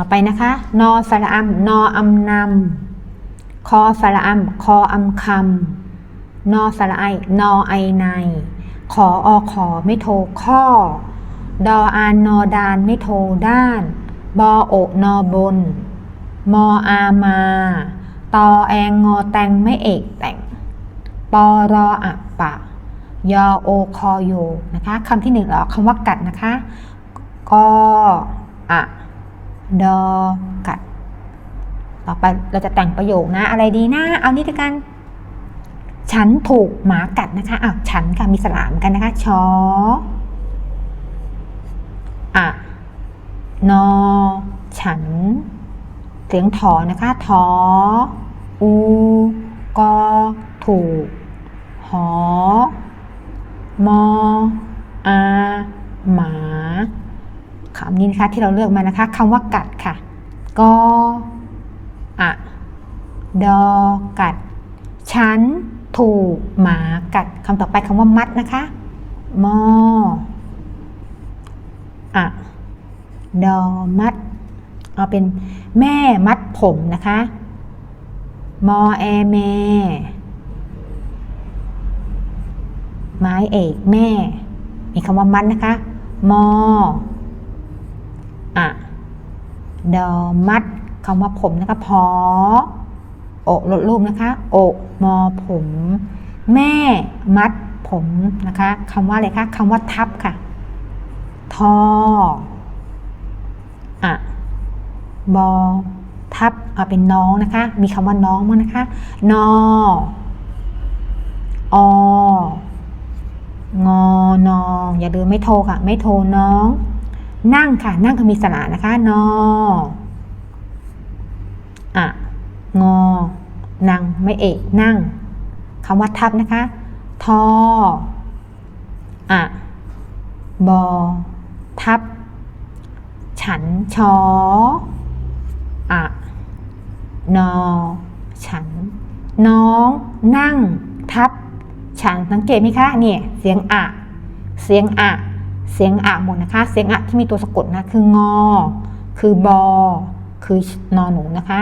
ต่อไปนะคะ นอสระอัมนออำนำคอสระอัมคออำคำนอสระไอนอไอใน ขออขอไม่โทข้อ ดออานนอดานไม่โทด้าน บอโอนอบน มออามา ตอแองงอแตงไม่เอกแต่ง ปอรออะปะ ยอโอคอโยนะคะคำที่หนึ่งเรอคำว่ากัดนะคะกออะ ดอกัด ต่อไปเราจะแต่งประโยคนะ อะไรดีนะ เอานี่ด้วยกัน ฉันถูกหมากัดนะคะอ้าวฉันค่ะมีสลามกันนะคะชออะนอ ฉัน เสียงถอนะคะทออูกอถูก หอ มออาหมา คำนี้นะคะที่เราเลือกมานะคะคำว่ากัดค่ะกออะดอกัด ฉันถูกหมากัดคำต่อไปคำว่ามัดนะคะมออะดอมัด เอาเป็นแม่มัดผมนะคะ มอแอแม่ไม้เอกแม่ มีคำว่ามัดนะคะ มอ ดอมัดคำว่าผมนะคะพอโอลดรูปนะคะ โอมอผม แม่มัดผมนะคะคำว่าอะไรคะคำว่าทับค่ะ ทออะบอทับเอาเป็นน้องนะคะ มีคำว่าน้องมั้งนะคะ นอองอนองอย่าลืมไม่โทรค่ะ ไม่โทรน้อง นั่งค่ะ นั่งก็มีสระนะคะนออะงอ นั่งไม่เอกนั่งคำว่าทับนะคะทออะบอ ทับ ฉันชออะนอ ฉัน น้อง นั่ง ทับ ฉันสังเกตไหมคะเนี่ยเสียงอะ เสียงอะ เสียงอะหมดนะคะ เสียงอะที่มีตัวสะกดนะคืองอ คือบอ คือนอหนูนะคะ